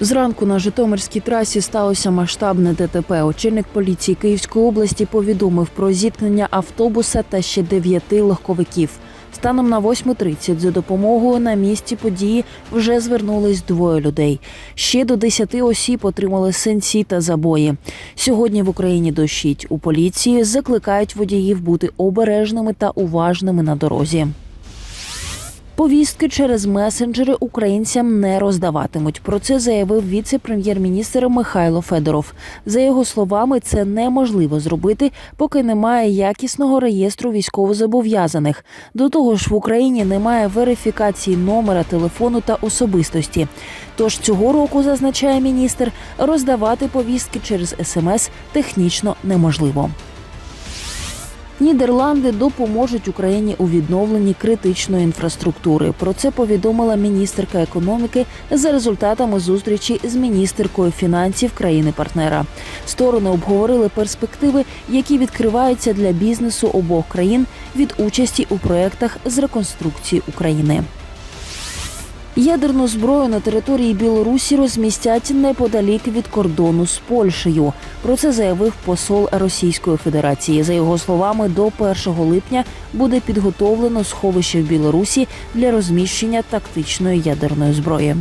Зранку на Житомирській трасі сталося масштабне ДТП. Очільник поліції Київської області повідомив про зіткнення автобуса та ще дев'яти легковиків. Станом на 8.30 за допомогою на місці події вже звернулись двоє людей. Ще до 10 осіб отримали синці та забої. Сьогодні в Україні дощить. У поліції закликають водіїв бути обережними та уважними на дорозі. Повістки через месенджери українцям не роздаватимуть. Про це заявив віце-прем'єр-міністр Михайло Федоров. За його словами, це неможливо зробити, поки немає якісного реєстру військовозобов'язаних. До того ж, в Україні немає верифікації номера телефону та особистості. Тож цього року, зазначає міністр, роздавати повістки через смс технічно неможливо. Нідерланди допоможуть Україні у відновленні критичної інфраструктури. Про це повідомила міністерка економіки за результатами зустрічі з міністеркою фінансів країни-партнера. Сторони обговорили перспективи, які відкриваються для бізнесу обох країн від участі у проєктах з реконструкції України. Ядерну зброю на території Білорусі розмістять неподалік від кордону з Польщею. Про це заявив посол Російської Федерації. За його словами, до 1 липня буде підготовлено сховище в Білорусі для розміщення тактичної ядерної зброї.